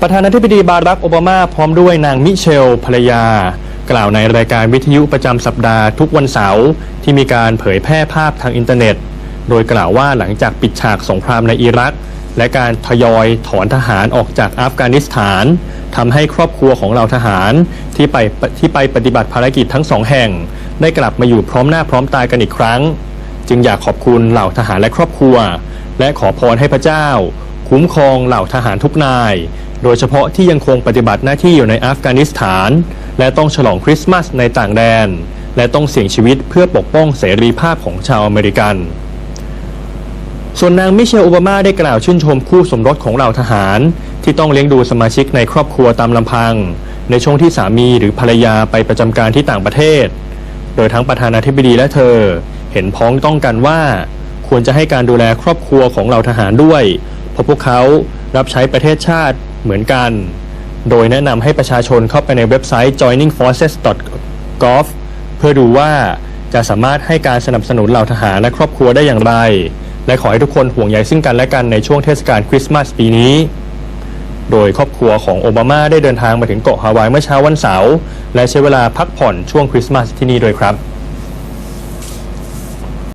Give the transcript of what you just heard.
ประธานาธิบดีบารักโอบามาพร้อมด้วยนางมิเชลภรรยา กล่าวในรายการวิทยุประจำสัปดาห์ทุกวันเสาร์ที่มีการเผยแพร่ภาพทางอินเทอร์เน็ต โดยกล่าวว่าหลังจากปิดฉากสงครามในอิรัก และการทยอยถอนทหารออกจากอัฟกานิสถานทำให้ครอบครัวของเหล่าทหารที่ไปที่ไปปฏิบัติภารกิจทั้งสองแห่ง ได้กลับมาอยู่พร้อมหน้าพร้อมตากันอีกครั้ง จึงอยากขอบคุณเหล่าทหารและครอบครัว และขอพรให้พระเจ้า คุ้มครองเหล่าทหารทุกนาย โดยเฉพาะที่ยังคงปฏิบัติหน้าที่อยู่ในอัฟกานิสถาน และต้องฉลองคริสต์มาสในต่างแดน และต้องเสี่ยงชีวิตเพื่อปกป้องเสรีภาพของชาวอเมริกัน ส่วนนางมิเชลโอบามาได้กล่าวชื่นชมคู่สมรสของเหล่าทหาร ที่ต้องเลี้ยงดูสมาชิกในครอบครัวตามลำพัง ในช่วงที่สามีหรือภรรยาไปประจำการที่ต่างประเทศ โดยทั้งประธานาธิบดีและเธอ เห็นพ้องต้องกันว่า ควรจะให้การดูแลครอบครัวของเหล่าทหารด้วยเพราะพวกเขารับใช้ประเทศชาติ เหมือนกัน โดยแนะนำให้ประชาชนเข้าไปในเว็บไซต์ joiningforces.gov เพื่อดูว่าจะสามารถให้การสนับสนุนเหล่าทหารและครอบครัวได้อย่างไร และขอให้ทุกคนห่วงใยซึ่งกันและกันในช่วงเทศกาลคริสต์มาสปีนี้ โดยครอบครัวของโอบามาได้เดินทางมาถึงเกาะฮาวายเมื่อเช้าวันเสาร์และใช้เวลาพักผ่อนช่วงคริสต์มาสที่นี่โดยครับ